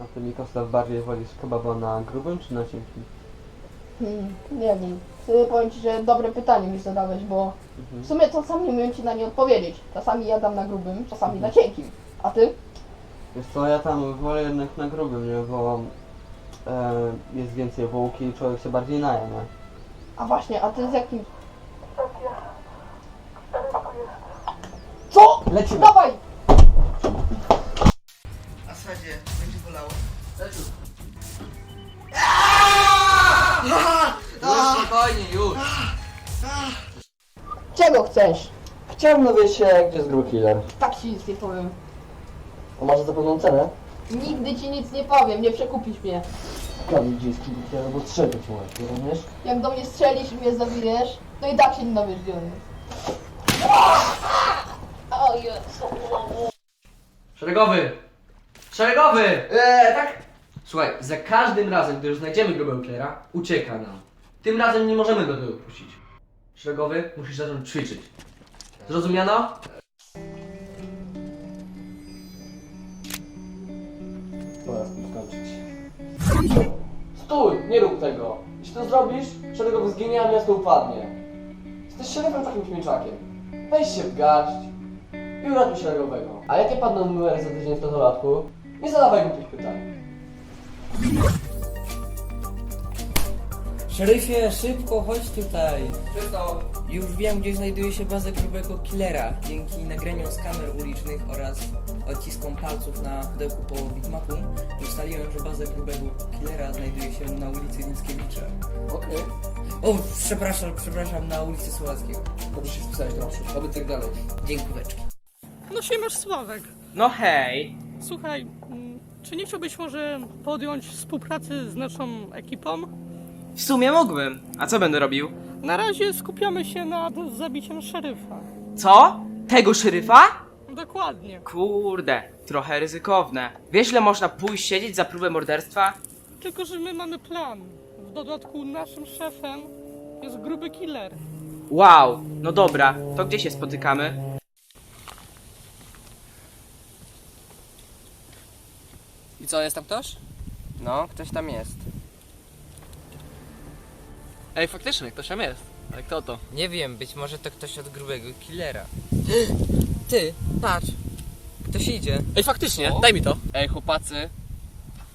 A ty Mikoslaw bardziej wolisz kebaba na grubym czy na cienkim? Hmm, nie wiem. Ty, powiem ci, że dobre pytanie mi zadałeś, bo Mhm. w sumie czasami nie umiem ci na nie odpowiedzieć. Czasami jadam na grubym, czasami na cienkim. A ty? Wiesz co, ja tam wolę jednak na grubym, nie? Bo e, jest więcej bułki i człowiek się bardziej naje, nie? A właśnie, a ty z jakim... Co? Lecimy! Dawaj! A sadzie, bolało. Już spokojnie, już. Czego chcesz? Chciałbym dowiedzieć się, gdzie jest killer. Tak ci nic nie powiem. A może za pewną cenę? Nigdy ci nic nie powiem, nie przekupisz mnie. Prawie gdzie jest gruby killer, bo strzelać może, rozumiesz? Jak do mnie strzelisz i mnie zabijesz, to i tak się nie dowiesz, gdzie on jest. O Jezu. Szeregowy! Szeregowy! Eee, tak? Słuchaj, za każdym razem, gdy już znajdziemy grubego klera, ucieka nam. Tym razem nie możemy go tego puścić. Szeregowy, musisz zacząć ćwiczyć. Zrozumiano? Pora z tym skończyć. Stój! Nie rób tego! Jeśli to zrobisz, szeregowy zginie, a miasto upadnie. Jesteś szeregiem takim śmieczakiem. Weź się w garść i uratuj szeregowego. A jakie padną numery za tydzień w todolatku? Nie zadawaj głupich pytań. Szeryfie, szybko, chodź tutaj. Czysto. Już wiem, gdzie znajduje się baza grubego killera. Dzięki nagraniom z kamer ulicznych oraz odciskom palców na pudełku po bitmapu ustaliłem, że baza grubego killera znajduje się na ulicy Mickiewicza. Okej. O, przepraszam, przepraszam, na ulicy Słowackiego. Dobrze się spisałeś do naprzód, oby tak dalej. Dziękóweczki. No siemasz Sławek. No hej! Słuchaj, mm, czy nie chciałbyś może podjąć współpracy z naszą ekipą? W sumie mógłbym. A co będę robił? Na razie skupiamy się nad zabiciem szeryfa. Co? Tego szeryfa? Dokładnie. Kurde, trochę ryzykowne. Wiesz, ile można pójść siedzieć za próbę morderstwa? Tylko, że my mamy plan. W dodatku naszym szefem jest gruby killer. Wow, no dobra, to gdzie się spotykamy? I co, jest tam ktoś? No, ktoś tam jest. Ej, faktycznie, ktoś tam jest. Ale kto to? Nie wiem, być może to ktoś od grubego killera. Ty, patrz. Ktoś idzie. Ej, faktycznie, daj mi to. Ej, chłopacy.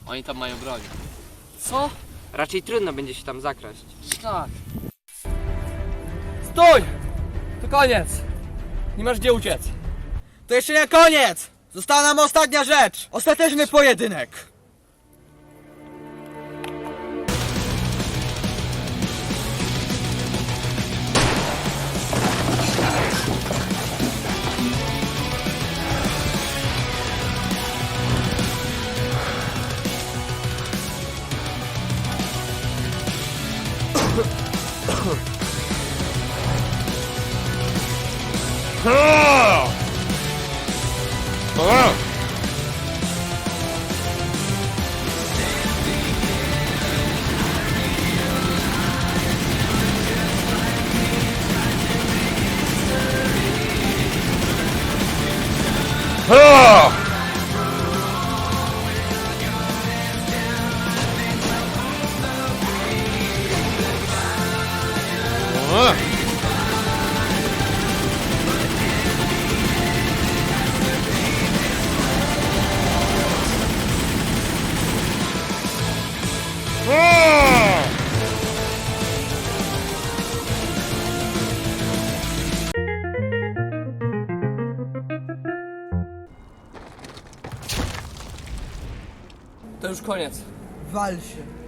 Oni tam mają broń. Co? Raczej trudno będzie się tam zakraść. Tak. Stój! To koniec! Nie masz gdzie uciec. To jeszcze nie koniec! Została nam ostatnia rzecz! Ostateczny pojedynek! To już koniec. Wal się.